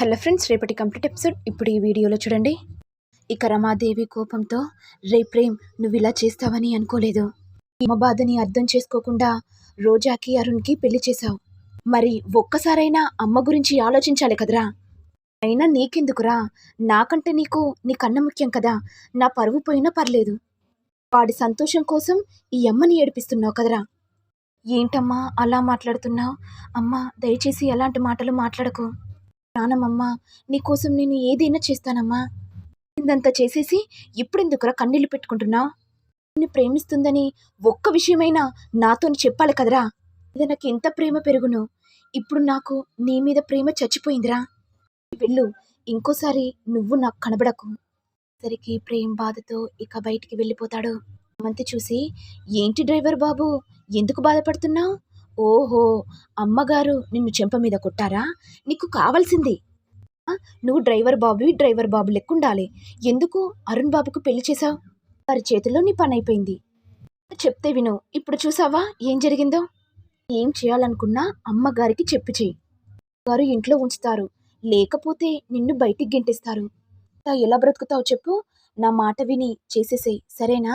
Hello friends రేపటి complete episode. ఇప్పుడు ఈ వీడియోలో చూడండి. ఇక రమాదేవి కోపంతో రే ప్రేమ్ నువ్వు ఇలా చేస్తావని అనుకోలేదు. హిమ బాధని అర్థం చేసుకోకుండా రోజాకి అరుణ్కి పెళ్ళి చేశావు. మరి ఒక్కసారైనా అమ్మ గురించి ఆలోచించాలి కదరా? అయినా నీకెందుకురా? నాకంటే నీకు నీ కన్న ముఖ్యం కదా. నా పరువు పోయినా పర్లేదు. వాడి సంతోషం కోసం ఈ అమ్మని ఏడిపిస్తున్నావు కదరా? ఏంటమ్మా అలా మాట్లాడుతున్నావు? అమ్మా దయచేసి ఎలాంటి మాటలు మాట్లాడకు. ప్రాణమమ్మా నీకోసం నేను ఏదైనా చేస్తానమ్మా. ఇదంతా చేసేసి ఇప్పుడెందుకురా కన్నీళ్ళు పెట్టుకుంటున్నావు? నిన్ను ప్రేమిస్తుందని ఒక్క విషయమైనా నాతో చెప్పాలి కదరా. ఇది నాకు ఎంత ప్రేమ పెరుగును. ఇప్పుడు నాకు నీ మీద ప్రేమ చచ్చిపోయిందిరా. వెళ్ళు ఇంకోసారి నువ్వు నాకు కనబడకు. సరికి ప్రేమ్ బాధతో ఇక బయటికి వెళ్ళిపోతాడు. అవంతి చూసి ఏంటి డ్రైవర్ బాబు? ఎందుకు బాధపడుతున్నావు? ఓహో అమ్మగారు నిన్ను చెంప మీద కొట్టారా? నీకు కావాల్సింది. నువ్వు డ్రైవర్ బాబువి డ్రైవర్ బాబు లెక్కుండాలి. ఎందుకు అరుణ్ బాబుకు పెళ్ళి చేశావు? వారి చేతిలో నీ పని అయిపోయింది. చెప్తే విను. ఇప్పుడు చూసావా ఏం జరిగిందో? ఏం చేయాలనుకున్నా అమ్మగారికి చెప్పి చెయ్యి. గారు ఇంట్లో ఉంచుతారు. లేకపోతే నిన్ను బయటికి గెంటేస్తారు. ఎలా బ్రతుకుతావు చెప్పు. నా మాట విని చేసేసేయ్. సరేనా?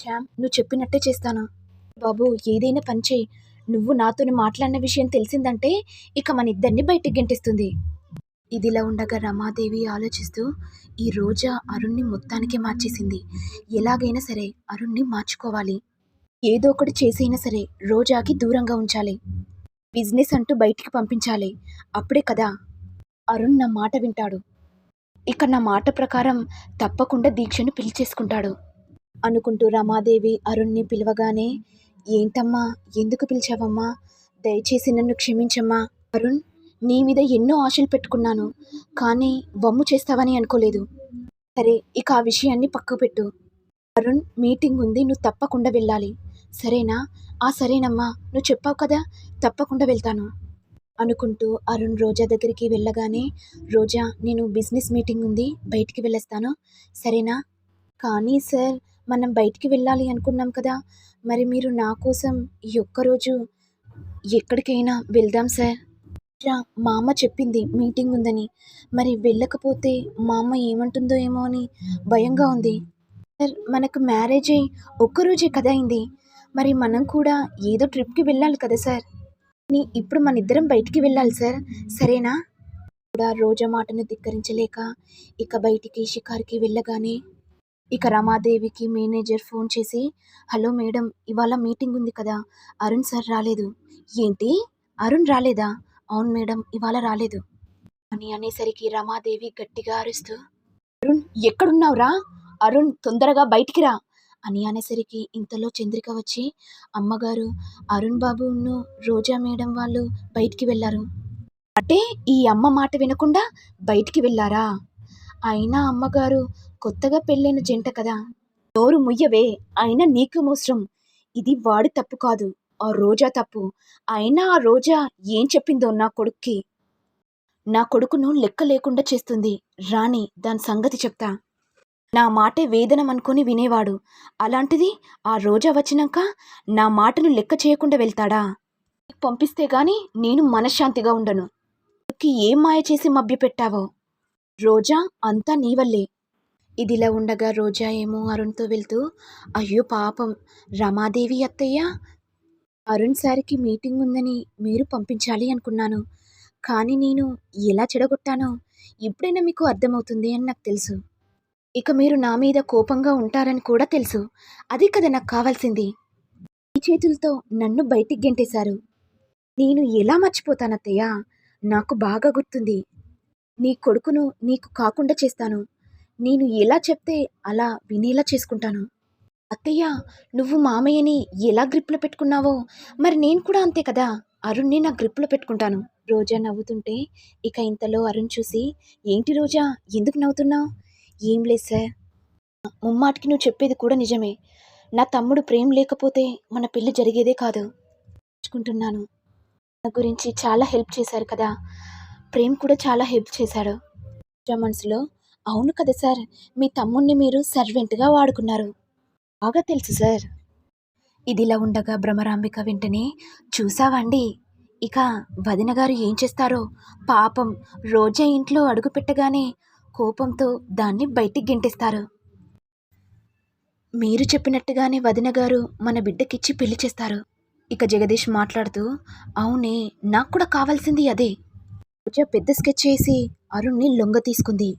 శ్యామ్ నువ్వు చెప్పినట్టే చేస్తాను. బాబు ఏదైనా పని చేయి నువ్వు నాతోని మాట్లాడిన విషయం తెలిసిందంటే ఇక మన ఇద్దరిని బయటికి గెంటిస్తుంది. ఇదిలా ఉండగా రమాదేవి ఆలోచిస్తూ ఈ రోజా అరుణ్ని మొత్తానికి మార్చేసింది. ఎలాగైనా సరే అరుణ్ని మార్చుకోవాలి. ఏదో ఒకటి చేసైనా సరే రోజాకి దూరంగా ఉంచాలి. బిజినెస్ అంటూ బయటికి పంపించాలి. అప్పుడే కదా అరుణ్ నా మాట వింటాడు. ఇక నా మాట ప్రకారం తప్పకుండా దీక్షను పిలిచేసుకుంటాడు. అనుకుంటూ రమాదేవి అరుణ్ని పిలవగానే ఏంటమ్మా? ఎందుకు పిలిచావమ్మా? దయచేసి నన్ను క్షమించమ్మా. అరుణ్ నీ మీద ఎన్నో ఆశలు పెట్టుకున్నాను. కానీ వమ్ము చేస్తావని అనుకోలేదు. సరే ఇక ఆ విషయాన్ని పక్కకు పెట్టు. అరుణ్ మీటింగ్ ఉంది నువ్వు తప్పకుండా వెళ్ళాలి. సరేనా? ఆ సరేనమ్మా. నువ్వు చెప్పావు కదా తప్పకుండా వెళ్తాను. అనుకుంటూ అరుణ్ రోజా దగ్గరికి వెళ్ళగానే రోజా నేను బిజినెస్ మీటింగ్ ఉంది బయటికి వెళ్ళేస్తాను. సరేనా? కానీ సార్ మనం బయటికి వెళ్ళాలి అనుకున్నాం కదా. మరి మీరు నా కోసం ఈ ఒక్కరోజు ఎక్కడికైనా వెళ్దాం సార్. రా మా అమ్మ చెప్పింది మీటింగ్ ఉందని. మరి వెళ్ళకపోతే మా అమ్మ ఏమంటుందో ఏమో అని భయంగా ఉంది. సార్ మనకు మ్యారేజ్ అయ్యి ఒక్కరోజే కదా అయింది. మరి మనం కూడా ఏదో ట్రిప్కి వెళ్ళాలి కదా సార్. ఇప్పుడు మన ఇద్దరం బయటికి వెళ్ళాలి సార్. సరేనా? కూడా రోజా మాటను ధిక్కరించలేక ఇక బయటికి షికార్కి వెళ్ళగానే ఇక రమాదేవికి మేనేజర్ ఫోన్ చేసి హలో మేడం ఇవాళ మీటింగ్ ఉంది కదా అరుణ్ సార్ రాలేదు. ఏంటి? అరుణ్ రాలేదా? అవును మేడం ఇవాళ రాలేదు. అని అనేసరికి రమాదేవి గట్టిగా అరుస్తూ అరుణ్ ఎక్కడున్నావురా? అరుణ్ తొందరగా బయటికి రా. అని అనేసరికి ఇంతలో చంద్రిక వచ్చి అమ్మగారు అరుణ్ బాబును రోజా మేడం వాళ్ళు బయటికి వెళ్ళారు. అంటే ఈ అమ్మ మాట వినకుండా బయటికి వెళ్ళారా? అయినా అమ్మగారు కొత్తగా పెళ్ళైన జంట కదా. నోరు ముయ్యవే అయినా నీకు మోసరం. ఇది వాడి తప్పు కాదు ఆ రోజా తప్పు. అయినా ఆ రోజా ఏం చెప్పిందో నా కొడుక్కి. నా కొడుకును లెక్క లేకుండా చేస్తుంది. రాణి దాని సంగతి చెప్తా. నా మాటే వేదనం అనుకొని వినేవాడు. అలాంటిది ఆ రోజా వచ్చినాక నా మాటను లెక్క చేయకుండా వెళ్తాడా? పంపిస్తే గాని నేను మనశ్శాంతిగా ఉండను. ఏం మాయ చేసి మభ్యపెట్టావో? రోజా అంతా నీ వల్లే. ఇదిలా ఉండగా రోజా ఏమో అరుణ్తో వెళ్తూ అయ్యో పాపం రమాదేవి అత్తయ్య అరుణ్ సార్కి మీటింగ్ ఉందని మీరు పంపించాలి అనుకున్నాను. కానీ నేను ఎలా చెడగొట్టానో ఇప్పుడైనా మీకు అర్థమవుతుంది అని నాకు తెలుసు. ఇక మీరు నా మీద కోపంగా ఉంటారని కూడా తెలుసు. అది కదా నాకు కావాల్సింది. ఈ చేతులతో నన్ను బయటికి గెంటేశారు. నేను ఎలా మర్చిపోతానత్తయ్య? నాకు బాగా గుర్తుంది. నీ కొడుకును నీకు కాకుండా చేస్తాను. నేను ఎలా చెప్తే అలా వినేలా చేసుకుంటాను? అత్తయ్య నువ్వు మామయ్యని ఎలా గ్రిప్లో పెట్టుకున్నావో? మరి నేను కూడా అంతే కదా? అరుణ్ని నా గ్రిప్లో పెట్టుకుంటాను. రోజా నవ్వుతుంటే ఇక ఇంతలో అరుణ్ చూసి ఏంటి రోజా ఎందుకు నవ్వుతున్నావు? ఏం లేదు సార్. ముమ్మాటికి నువ్వు చెప్పేది కూడా నిజమే. నా తమ్ముడు ప్రేమ లేకపోతే మన పెళ్ళి జరిగేదే కాదు. నేర్చుకుంటున్నాను. నా గురించి చాలా హెల్ప్ చేశారు కదా? ప్రేమ్ కూడా చాలా హెల్ప్ చేశాడు. రోజా మనసులో అవును కదా సార్. మీ తమ్ముణ్ణి మీరు సర్వెంట్గా వాడుకున్నారు. బాగా తెలుసు సార్. ఇదిలా ఉండగా భ్రమరాంబిక వెంటనే చూసావండి ఇక వదిన గారు ఏం చేస్తారో? పాపం రోజా ఇంట్లో అడుగుపెట్టగానే కోపంతో దాన్ని బయటికి గెంటేస్తారు. మీరు చెప్పినట్టుగానే వదిన గారు మన బిడ్డకిచ్చి పెళ్ళి చేస్తారు. ఇక జగదీష్ మాట్లాడుతూ అవునే నాకు కూడా కావాల్సింది అదే. రోజా పెద్ద స్కెచ్ చేసి అరుణ్ని లొంగ తీసుకుంది.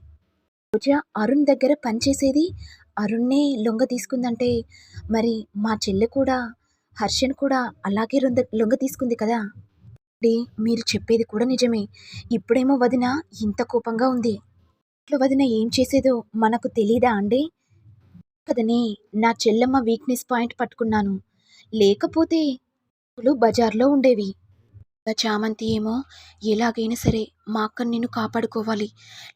రోజా అరుణ్ దగ్గర పనిచేసేది? అరుణ్నే లొంగ తీసుకుందంటే మరి మా చెల్లె కూడా హర్షన్ కూడా అలాగే రొంద లొంగ తీసుకుంది కదా? అంటే మీరు చెప్పేది కూడా నిజమే. ఇప్పుడేమో వదిన ఇంత కోపంగా ఉంది. ఇంట్లో వదిన ఏం చేసేదో మనకు తెలీదా అండి? కదనే నా చెల్లెమ్మ వీక్నెస్ పాయింట్ పట్టుకున్నాను. లేకపోతే బజార్లో ఉండేవి. చామంతి ఏమో ఎలాగైనా సరే మా అక్కను నేను కాపాడుకోవాలి.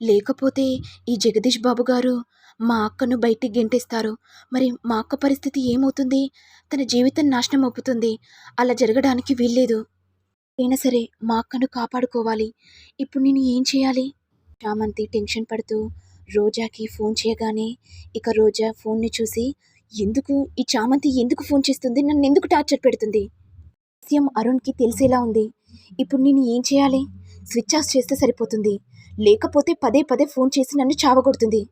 లేకపోతే ఈ జగదీష్ బాబు గారు మా అక్కను బయటికి గెంటేస్తారు. మరి మా అక్క పరిస్థితి ఏమవుతుంది? తన జీవితం నాశనం అవుతుంది. అలా జరగడానికి వీల్లేదు. అయినా సరే మా అక్కను కాపాడుకోవాలి. ఇప్పుడు నేను ఏం చేయాలి? చామంతి టెన్షన్ పడుతూ రోజాకి ఫోన్ చేయగానే ఇక రోజా ఫోన్ని చూసి ఎందుకు? ఈ చామంతి ఎందుకు ఫోన్ చేస్తుంది? నన్ను ఎందుకు టార్చర్ పెడుతుంది? విషయం అరుణ్కి తెలిసేలా ఉంది. ఇప్పుడు నేను ఏం చేయాలి? స్విచ్ ఆఫ్ చేస్తే సరిపోతుంది. లేకపోతే పదే పదే ఫోన్ చేసి నన్ను చావగొడుతుంది.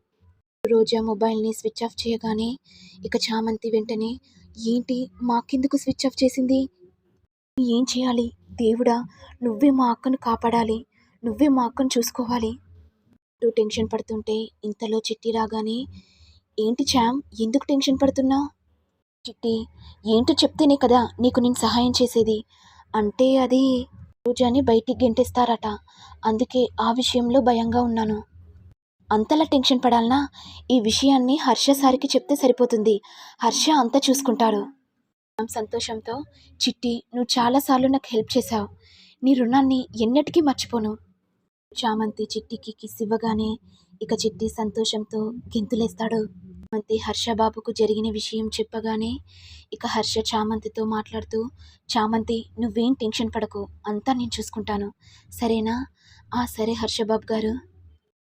రోజా మొబైల్ని స్విచ్ ఆఫ్ చేయగానే ఇక చామంతి వెంటనే ఏంటి? మాకెందుకు స్విచ్ ఆఫ్ చేసింది? ఏం చేయాలి? దేవుడా నువ్వే మా అక్కను కాపాడాలి. నువ్వే మా అక్కను చూసుకోవాలి. అంటూ టెన్షన్ పడుతుంటే ఇంతలో చిట్టి రాగానే ఏంటి చామ్ ఎందుకు టెన్షన్ పడుతున్నా? చిట్టి ఏంటో చెప్తేనే కదా నీకు నేను సహాయం చేసేది. అంటే అది రోజాని బయటికి గెంటేస్తారట. అందుకే ఆ విషయంలో భయంగా ఉన్నాను. అంతలా టెన్షన్ పడాలనా? ఈ విషయాన్ని హర్ష సారికి చెప్తే సరిపోతుంది. హర్ష అంతా చూసుకుంటాడు. సంతోషంతో. చిట్టి నువ్వు చాలాసార్లు నాకు హెల్ప్ చేశావు. నీ రుణాన్ని ఎన్నటికీ మర్చిపోను. చామంతి చిట్టికి కిస్ ఇవ్వగానే ఇక చిట్టి సంతోషంతో గెంతులేస్తాడు. చామంతి హర్షబాబుకు జరిగిన విషయం చెప్పగానే ఇక హర్ష చామంతితో మాట్లాడుతూ చామంతి నువ్వేం టెన్షన్ పడకు. అంతా నేను చూసుకుంటాను. సరేనా? ఆ సరే హర్షబాబు గారు.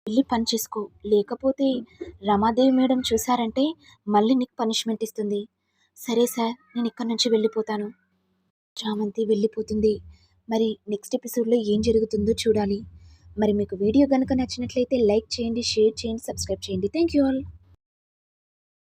వెళ్ళి పని చేసుకో. లేకపోతే రమాదేవి మేడం చూసారంటే మళ్ళీ నీకు పనిష్మెంట్ ఇస్తుంది. సరే సార్ నేను ఇక్కడి నుంచి వెళ్ళిపోతాను. చామంతి వెళ్ళిపోతుంది. మరి నెక్స్ట్ ఎపిసోడ్లో ఏం జరుగుతుందో చూడాలి. మరి మీకు వీడియో కనుక నచ్చినట్లయితే లైక్ చేయండి షేర్ చేయండి సబ్స్క్రైబ్ చేయండి. Thank you all.